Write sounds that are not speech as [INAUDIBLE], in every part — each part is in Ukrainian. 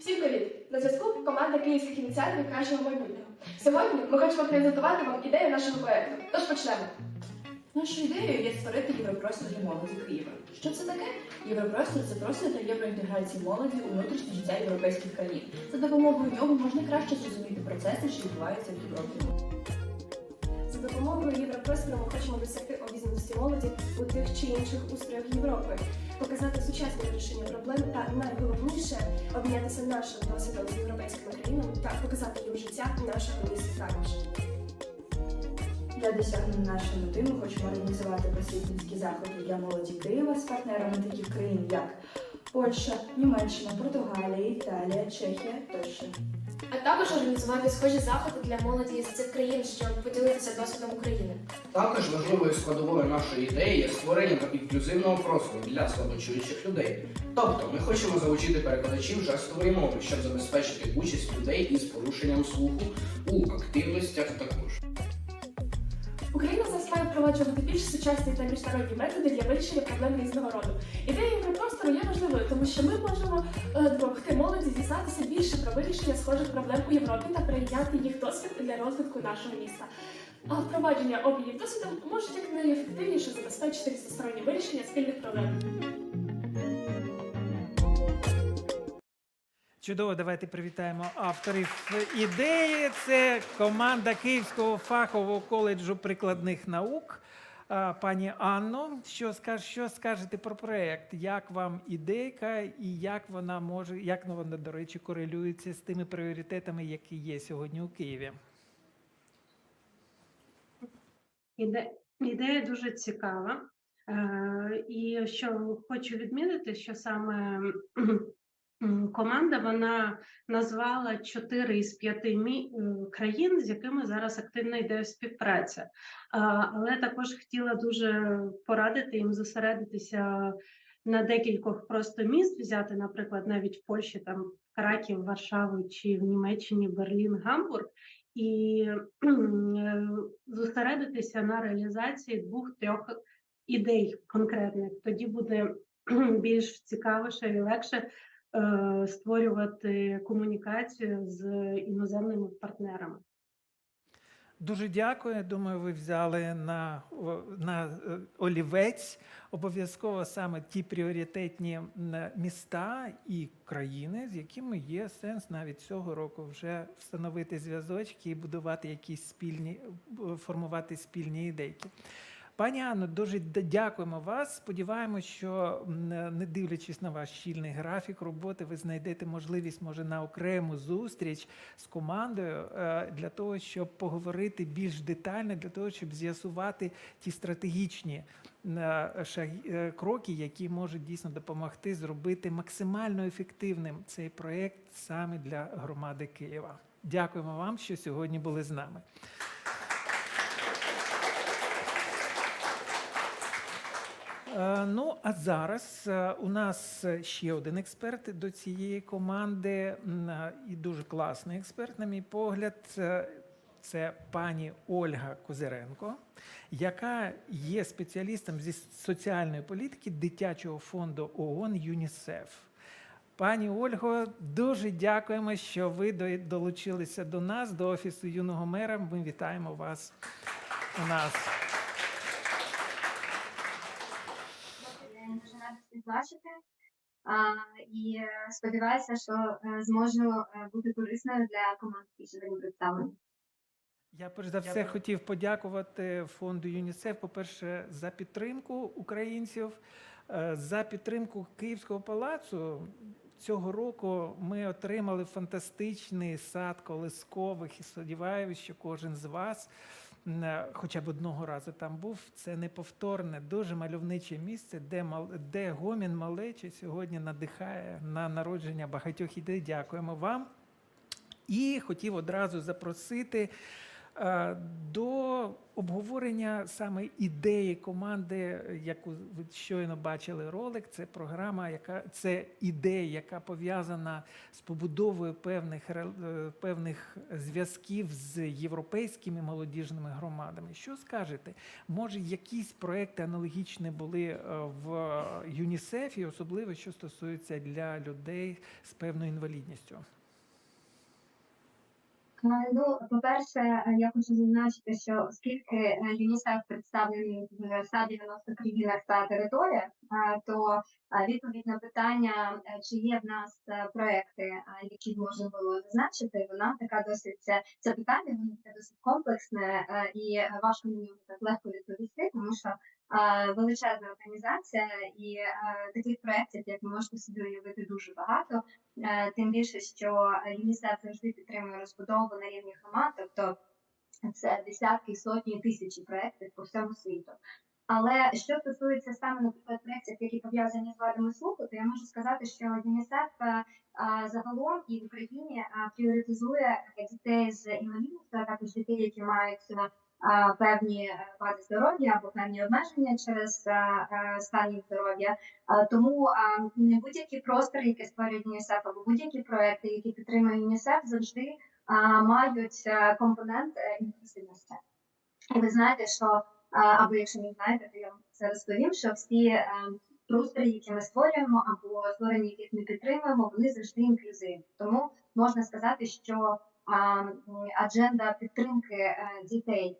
Всім привіт! На зв'язку команда київських ініціаторів кращого майбутнього. Сьогодні ми хочемо презентувати вам ідею нашого проекту. Тож почнемо. Нашою ідеєю є створити європростір для молоді Києва. Що це таке? Європростір це простір для євроінтеграції молоді у внутрішнє життя європейських країн. За допомогою нього можна краще зрозуміти процеси, що відбуваються в Європі. За допомогою Європростору ми хочемо досягти обізнаності молоді у тих чи інших устроях Європи, показати сучасне вирішення проблем та найголовніше обмінятися нашим досвідом з європейськими країнами та показати їм життя нашого міста також. Для досягнення нашої мети ми хочемо організувати просвітницькі заходи для молоді Києва з партнерами таких країн, як Польща, Німеччина, Португалія, Італія, Чехія тощо. А також організувати схожі заходи для молоді з цих країн, щоб поділитися досвідом України. Також важливою складовою нашої ідеї є створення інклюзивного простору для слабочуючих людей. Тобто ми хочемо залучити перекладачів жестової мови, щоб забезпечити участь людей із порушенням слуху у активностях також. Україна зараз впроваджувати більш сучасні та міжнародні методи для вирішення проблем різного роду. Ідея Європростору є важливою, тому що ми можемо е, допомогти молоді дізнатися більше про вирішення схожих проблем у Європі та прийняти їх досвід для розвитку нашого міста. А впровадження обмінів досвідом може як найефективніше забезпечити різностороннє вирішення спільних проблем. Чудово, давайте привітаємо авторів ідеї. Це команда Київського фахового коледжу прикладних наук. Пані Анно, що скаж, що скажете про проект? Як вам ідейка і як вона може, як вона, до речі, корелюється з тими пріоритетами, які є сьогодні у Києві? Іде, ідея дуже цікава. Е, і що хочу відмітити, що саме команда вона назвала чотири із п'яти е, країн, з якими зараз активно йде співпраця. Але також хотіла дуже порадити їм зосередитися на декількох просто міст, взяти, наприклад, навіть в Польщі там Краків, Варшаву чи в Німеччині Берлін, Гамбург і е, зосередитися на реалізації двох-трьох ідей конкретних. Тоді буде більш цікавіше і легше створювати комунікацію з іноземними партнерами. Дуже дякую. Думаю, ви взяли на, на е, олівець обов'язково саме ті пріоритетні міста і країни, з якими є сенс навіть цього року вже встановити зв'язочки і будувати якісь спільні, е, формувати спільні ідейки. Пані Анно, дуже дякуємо вас. Сподіваємось, що не дивлячись на ваш щільний графік роботи, ви знайдете можливість, може, на окрему зустріч з командою е, для того, щоб поговорити більш детально, для того, щоб з'ясувати ті стратегічні е, е, кроки, які можуть дійсно допомогти зробити максимально ефективним цей проєкт саме для громади Києва. Дякуємо вам, що сьогодні були з нами. Ну, а зараз е, у нас ще один експерт до цієї команди, е, і дуже класний експерт, на мій погляд. Е, Це пані Ольга Козиренко, яка є спеціалістом зі соціальної політики дитячого фонду ООН ЮНІСЕФ. Пані Ольго, дуже дякуємо, що ви долучилися до нас, до офісу юного мера. Ми вітаємо вас у нас. Я дуже рада всіх бачити. І е, сподіваюся, що е, зможу е, бути корисною для команд, які сьогодні представлені. Я перш за все хотів подякувати фонду ЮНІСЕФ, по-перше, за підтримку українців, за підтримку Київського палацу. Цього року ми отримали фантастичний сад колискових і сподіваюся, що кожен з вас хоча б одного разу там був. Це неповторне, дуже мальовниче місце, де, де гомін малечі сьогодні надихає на народження багатьох ідей. Дякуємо вам. І хотів одразу запросити Е, До обговорення саме ідеї команди, яку ви щойно бачили ролик, це програма, яка це ідея, яка пов'язана з побудовою певних е, певних зв'язків з європейськими молодіжними громадами. Що скажете? Може, якісь проекти аналогічні були е, в ЮНІСЕФі, особливо що стосується для людей з певною інвалідністю? Е, Ну, по-перше, е, я хочу зазначити, що оскільки е, ЮНІСЕФ представлений в 190 країнах та територіях, то відповідь на питання, чи є в нас проекти, які можна було зазначити, вона така досить це, питання, воно таке досить комплексне і важко мені так легко відповісти, тому що величезна організація і е, таких проєктів, як ви можете собі уявити, дуже багато. Е, Тим більше, що ЮНІСЕФ завжди підтримує розбудову на рівні громад, тобто це десятки, сотні, тисячі проєктів по всьому світу. Але що стосується саме наприклад проєктів, які пов'язані з вадами слуху, то я можу сказати, що ЮНІСЕФ е, загалом і в Україні пріоритизує дітей з інвалідністю, а також дітей, які мають певні е, вади здоров'я або певні обмеження через е, е, стан здоров'я. Тому м, будь-які простори, які створює ЮНІСЕФ, або будь-які проекти, які підтримує ЮНІСЕФ, завжди мають компонент інклюзивності. І ви знаєте, що або якщо не знаєте, то я вам це розповім, що всі простори, які ми створюємо, або створення яких ми підтримуємо, вони завжди інклюзивні. Тому можна сказати, що адженда підтримки е, дітей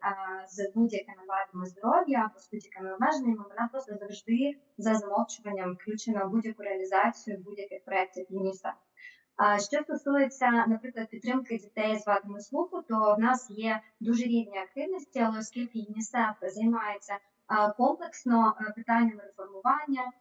з будь-якими вадами здоров'я або з будь-якими обмеженнями, вона просто завжди за замовчуванням включена в будь-яку реалізацію будь-яких проєктів ЮНІСЕФ. Що стосується, наприклад, підтримки дітей з вадами слуху, то в нас є дуже різні активності, але оскільки ЮНІСЕФ займається комплексно питаннями реформування,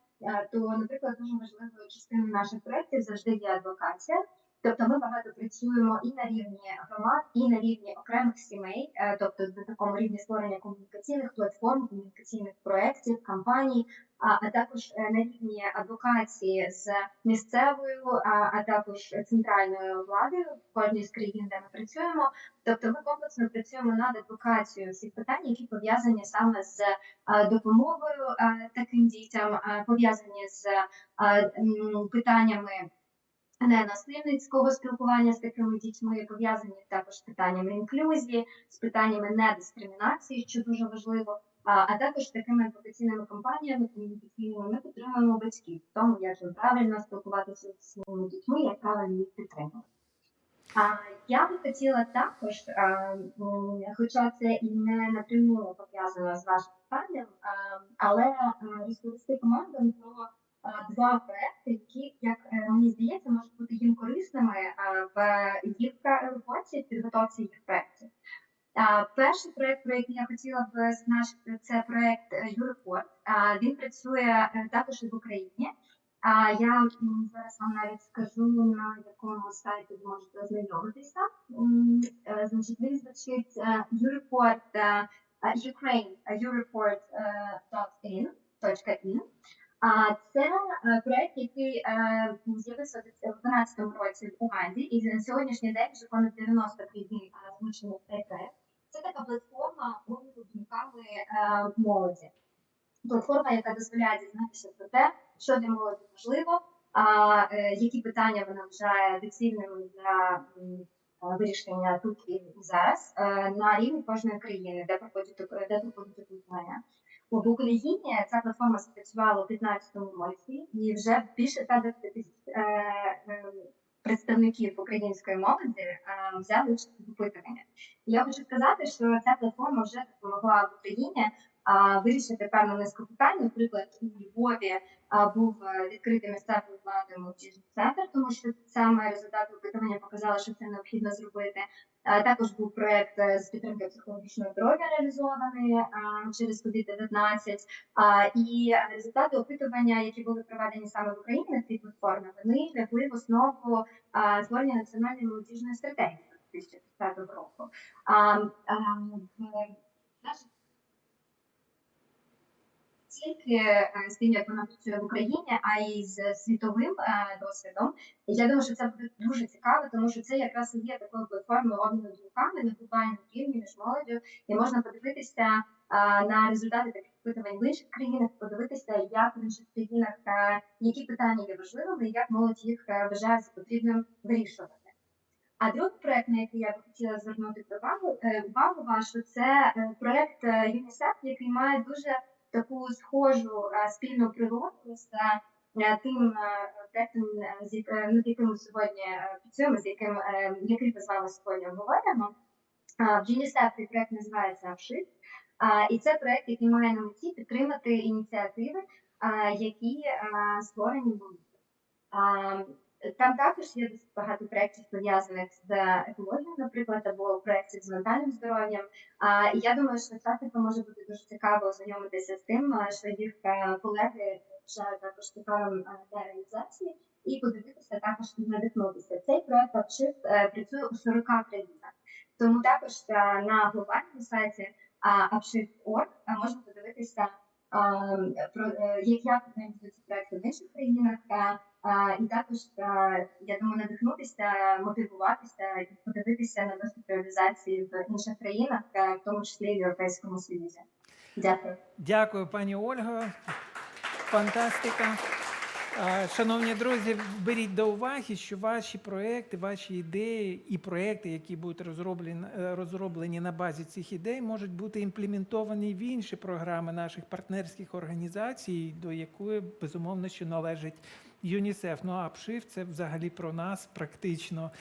то, наприклад, дуже важливою частиною наших проєктів завжди є адвокація. Тобто ми багато працюємо і на рівні громад, і на рівні окремих сімей, е, тобто на такому рівні створення комунікаційних платформ, комунікаційних проєктів, кампаній, а, також е, на рівні адвокації з місцевою, а, також центральною владою в кожній з країн, де ми працюємо. Тобто ми комплексно працюємо над адвокацією всіх питань, які пов'язані саме з допомогою таким дітям, пов'язані з питаннями. Ненасильницького спілкування з такими дітьми пов'язані також з питаннями інклюзії, з питаннями недискримінації, що дуже важливо, а, також такими адвокаційними кампаніями комунікаційними ми підтримуємо батьків в тому, як їм правильно спілкуватися з своїми дітьми, як правильно їх підтримувати. Я би хотіла також, хоча це і не напряму пов'язано з вашим питанням, але розповісти командам про два проекти, які, як е, мені здається, можуть бути їм корисними в їх роботі, підготовці їх проєктів. Перший проект, про який я хотіла б зазначити, це проект е, Юрепорт. Він працює е, також і в Україні. Я зараз вам навіть скажу на якому сайті ви можете ознайомитися. Е, Значить, він звучить е, е, е, Ukraine е, Eureport.in .in. А це е, проект, який е, з'явився у 2012 році в Уганді, і на сьогоднішній день вже понад 90 країн цей проект. Це така платформа обміну думками е, молоді. Платформа, яка дозволяє дізнатися про те, що для молоді важливо, які питання вона вважає доцільними для вирішення тут і зараз на рівні кожної країни, де проходять де проходять опитування. В Україні ця платформа спрацювала у 2015 році і вже більше 120 тисяч е, е, представників української молоді е, взяли участь в опитуванні. Я хочу сказати, що ця платформа вже допомогла в Україні вирішити певну низку питань. Наприклад, у Львові був е, відкритий місцевою владою молодіжний центр, тому що саме результати опитування показали, що це необхідно зробити. Також був проект е, з підтримки психологічного здоров'я реалізований через COVID-19. І результати опитування, які були проведені саме в Україні на цій платформі, вони лягли в основу створення національної молодіжної стратегії 2030 року. А, а, в нашій ці тільки е, з тим, як вона працює в Україні, а й з світовим е, досвідом. І я думаю, що це буде дуже цікаво, тому що це якраз і є такою платформою обміну думками на глобальному рівні між молоддю, і можна подивитися е, на результати таких опитувань в інших країнах, подивитися, як в інших країнах е, які питання є важливими, і як молодь їх е, вважає за потрібним вирішувати. А другий проект, на який я б хотіла звернути увагу, е, увагу вашу, це е, проект е, ЮНІСЕФ, який має дуже таку схожу спільну природу з е, тим проектом, е, е, над яким ми сьогодні працюємо, з яким який ми з вами сьогодні говоримо. В ЮНІСЕФ цей проект називається «Вшит». І це проект, який має на меті підтримати ініціативи, які створені а, Там також є багато проєктів пов'язаних з екологією, наприклад, або проєктів з ментальним здоров'ям. А, І я думаю, що учасникам може бути дуже цікаво ознайомитися з тим, що їх е, колеги вважають також цікавим е, для реалізації, і подивитися також і надихнутися. Цей проект Upshift е, працює у 40 країнах. Тому також на глобальному сайті е, можна подивитися, про е, як як реалізуються проекти в інших країнах. І також я думаю, надихнутися, мотивуватися і подивитися на досвід реалізації в інших країнах, е, в тому числі в Європейському Союзі. Дякую. Дякую, пані Ольго. Фантастика. Шановні друзі, беріть до уваги, що ваші проекти, ваші ідеї і проекти, які будуть розроблені, е, розроблені на базі цих ідей, можуть бути імплементовані в інші програми наших партнерських організацій, до якої безумовно що належить ЮНІСЕФ. Ну а ПШИФ це взагалі про нас практично.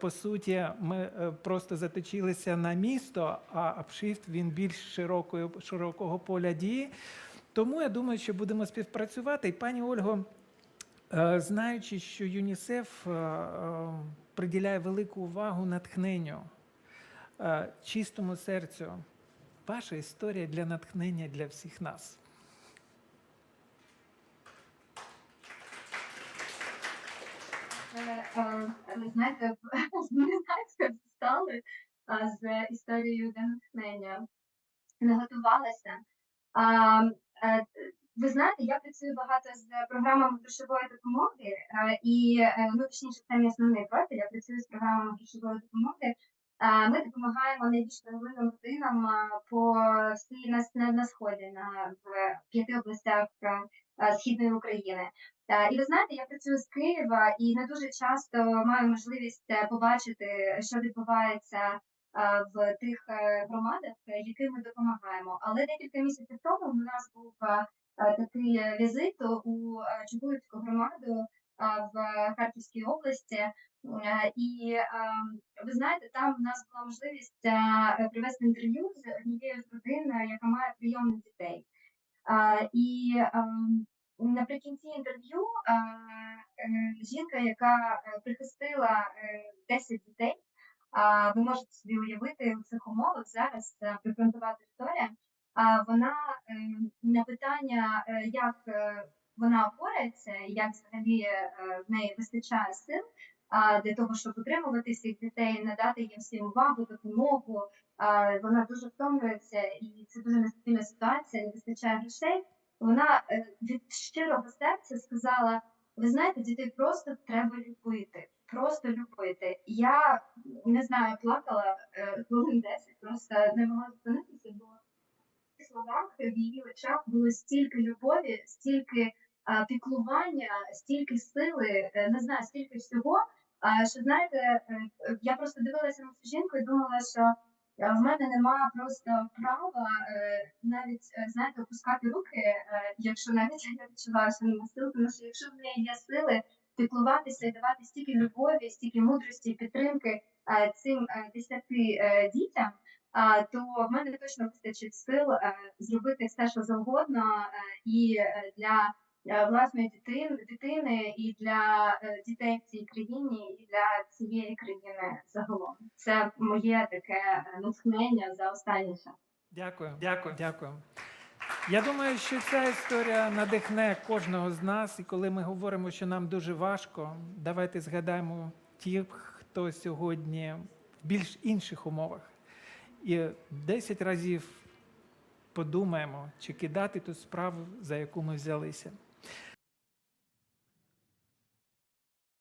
По суті, ми е, просто заточилися на місто, а апшифт він більш широкої, широкого поля дії. Тому я думаю, що будемо співпрацювати. І пані Ольго, е, знаючи, що ЮНІСЕФ е, е, приділяє велику увагу натхненню, е, чистому серцю, ваша історія для натхнення для всіх нас. Ви знаєте, [LAUGHS] мене знаєте, стали з історією для. Не готувалася. Е, ви знаєте, я працюю багато з програмами грошової допомоги, е, і е, ну точніше, це мій основний профіль. Я працюю з програмами грошової допомоги. Е, Ми допомагаємо найбільш важливим родинам по всій на, на, на сході, на в п'яти областях е, е, східної України. І ви знаєте, я працюю з Києва і не дуже часто маю можливість е, побачити, що відбувається е, в тих е, громадах, е, яким ми допомагаємо. Але декілька місяців тому у нас був е, е, такий е, візит у е, Чугуївську громаду е, в Харківській області. І е, ви знаєте, там у нас була можливість е, привести інтерв'ю з однією з родин, яка має прийомних дітей. І ем, наприкінці інтерв'ю жінка, яка прихистила е, 10 дітей, ви можете собі уявити у цих умовах зараз е, прифронтова. А вона е, на питання, е, як е, вона опорається, як взагалі е, в неї вистачає сил для того, щоб утримувати всіх дітей, надати їм всім увагу, допомогу. Вона дуже втомлюється, і це дуже нестабільна ситуація, не вистачає грошей. Вона е, від щирого серця сказала: ви знаєте, дітей просто треба любити, просто любити. Я не знаю, плакала е, хвилин 10, просто не могла зупинитися, бо в словах в її очах було стільки любові, стільки піклування, стільки сили, е, не знаю, стільки всього. Що знаєте, е, я просто дивилася на цю жінку і думала, що е, в мене немає просто права навіть знаєте, опускати руки, якщо навіть я відчуваю, що нема сил, тому що якщо в неї є сили піклуватися і давати стільки любові, стільки мудрості і підтримки цим десяти дітям, то в мене точно вистачить сил зробити все, що завгодно, і для власної дитини, дитини, і для е, дітей в цій країні, і для цієї країни загалом. Це моє таке е, натхнення за останній час. Дякую, дякую, дякую. Я думаю, що ця історія надихне кожного з нас, і коли ми говоримо, що нам дуже важко, давайте згадаємо тих, хто сьогодні в більш інших умовах. І 10 разів подумаємо, чи кидати ту справу, за яку ми взялися.